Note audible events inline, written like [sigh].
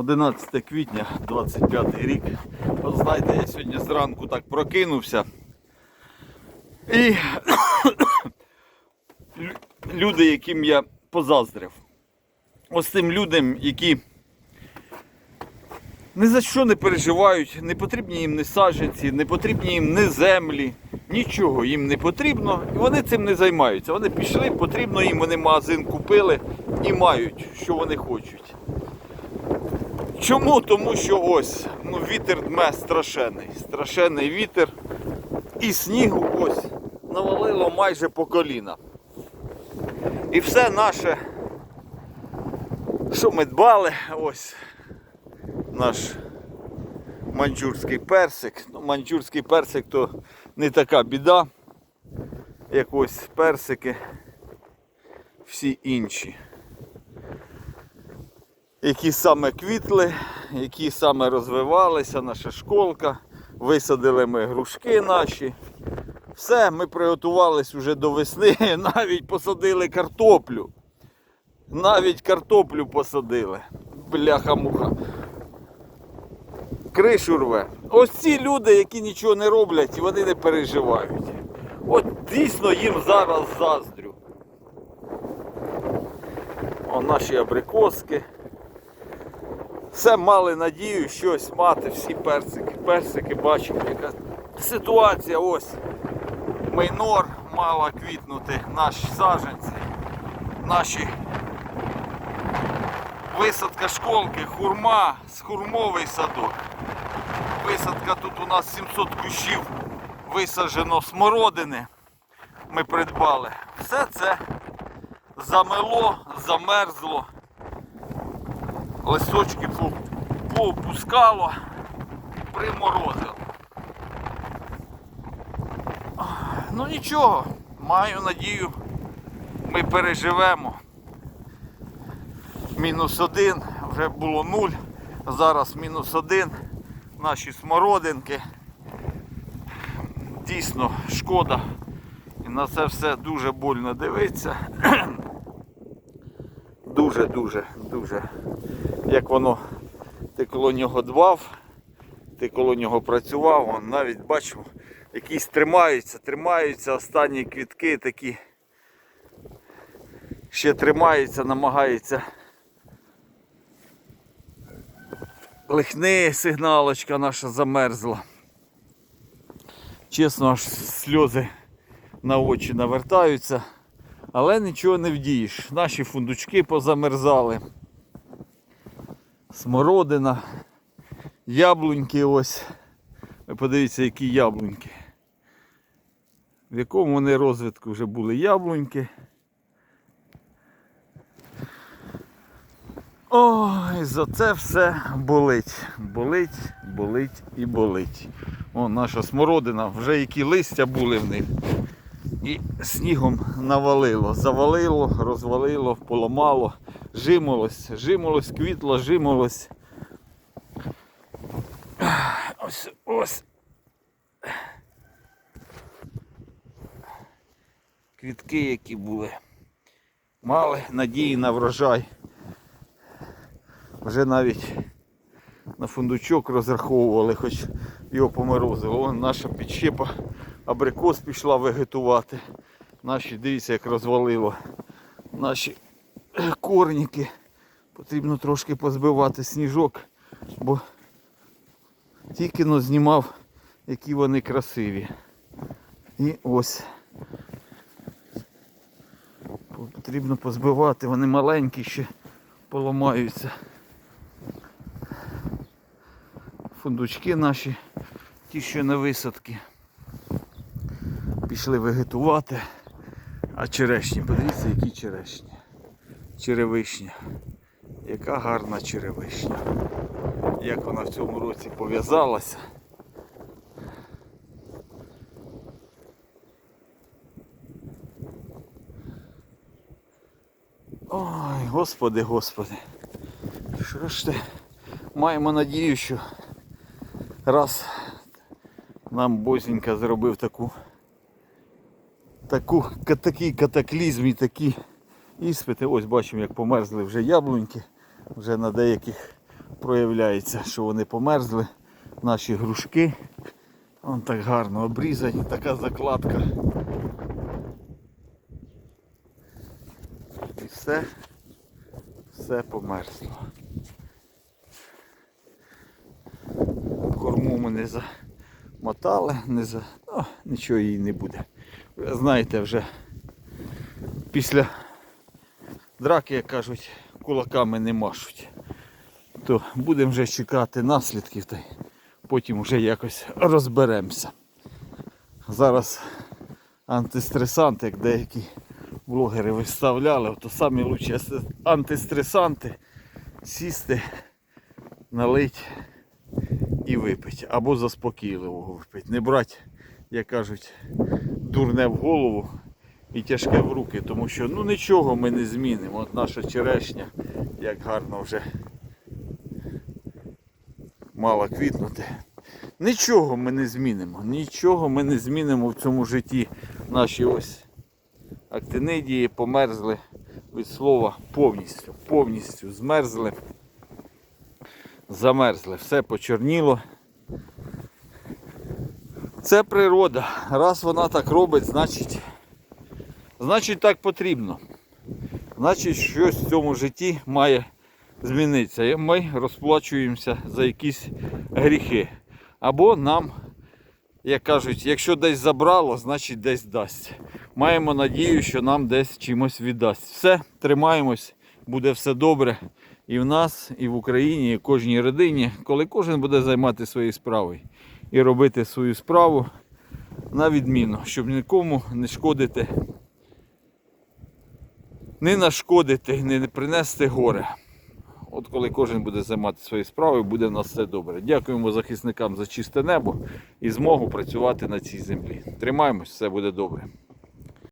11 квітня, 25 рік. От знаєте, я сьогодні зранку так прокинувся. І люди, яким я позаздрив. Ось тим людям, які ні за що не переживають, не потрібні їм ні саджанці, не потрібні їм ні землі, нічого їм не потрібно, і вони цим не займаються. Вони пішли, потрібно їм, вони магазин купили і мають, що вони хочуть. Чому? Тому що ось ну, вітер дме страшенний. Страшенний вітер. І снігу ось навалило майже по коліна. І все наше, що ми дбали, ось наш манчжурський персик. Ну, манчжурський персик то не така біда, як ось персики всі інші. Які саме квітли, які саме розвивалися, наша школка. Висадили ми грушки наші. Все, ми приготувались уже до весни, [laughs] навіть посадили картоплю. Навіть картоплю посадили. Бляха-муха. Кришу рве. Ось ці люди, які нічого не роблять, і вони не переживають. От дійсно їм зараз заздрю. О, наші абрикоски. Все мали надію щось мати, всі персики. Персики бачимо, яка ситуація ось. Майнор мала квітнути, наші саджанці, наші висадка школки, хурма, хурмовий садок. Висадка тут у нас 700 кущів висаджено смородини. Ми придбали. Все це замело, замерзло. Листочки по- поопускало, приморозило. Ну нічого, маю надію, ми переживемо. Мінус один, вже було нуль, зараз мінус один. Наші смородинки. Дійсно шкода. І на це все дуже больно дивитися. [clears throat] Дуже, дуже. Як воно, ти коло нього дбав, ти коло нього працював, он навіть бачимо, якісь тримаються, тримаються останні квітки такі. Ще тримаються, намагаються. Лихни, сигналочка наша замерзла. Чесно, аж сльози на очі навертаються. Але нічого не вдієш. Наші фундучки позамерзали. Смородина, яблуньки ось. Ви подивіться, які яблуньки. В якому вони розвитку вже були яблуньки. Ой, за це все болить. Болить, болить і болить. О, наша смородина, вже які листя були в них. І снігом навалило, завалило, розвалило, поламало, жимолось, жимолось, квітло, жимолось. Ось ось. Квітки, які були. Мали надії на врожай. Вже навіть на фундучок розраховували, хоч його поморозило. Вон наша підщепа абрикос пішла вегетувати. Наші, дивіться, як розвалило. Наші корніки. Потрібно трошки позбивати сніжок, бо тільки но знімав, які вони красиві. І ось. Потрібно позбивати, вони маленькі ще поламаються. Фундучки наші, ті, що на висадки пішли вегетувати. А черешні, подивіться, які черешні. Черевишня. Яка гарна черевишня. Як вона в цьому році пов'язалася. Ой, господи, господи. Що ж ти? Маємо надію, що раз нам Бозінька зробив таку таку, такий катаклізм і такі іспити. Ось бачимо, як померзли вже яблуньки. Вже на деяких проявляється, що вони померзли. Наші грушки. Вон так гарно обрізані, така закладка. І все, все померзло. Корму ми не замотали, не за... О, нічого їй не буде. Знаєте, вже після драки, як кажуть, кулаками не машуть. То будемо вже чекати наслідків та потім вже якось розберемося. Зараз антистресанти, як деякі блогери виставляли, то самі лучші антистресанти сісти, налить і випити. Або заспокійливого випити. Не брати, як кажуть, дурне в голову і тяжке в руки, тому що ну нічого ми не змінимо. От наша черешня, як гарно вже мала квітнути. Нічого ми не змінимо. Нічого ми не змінимо в цьому житті. Наші ось актинидії померзли від слова повністю. Повністю змерзли. Замерзли. Все почорніло. Це природа. Раз вона так робить, значить, значить так потрібно. Значить, щось в цьому житті має змінитися. І Ми розплачуємося за якісь гріхи. Або нам, як кажуть, якщо десь забрало, значить десь дасть. Маємо надію, що нам десь чимось віддасть. Все, тримаємось, буде все добре. І в нас, і в Україні, і в кожній родині, коли кожен буде займатися своєю справою і робити свою справу на відміну, щоб нікому не шкодити, не нашкодити, не принести горе. От коли кожен буде займатися своєю справою, буде в нас все добре. Дякуємо захисникам за чисте небо і змогу працювати на цій землі. Тримаємось, все буде добре.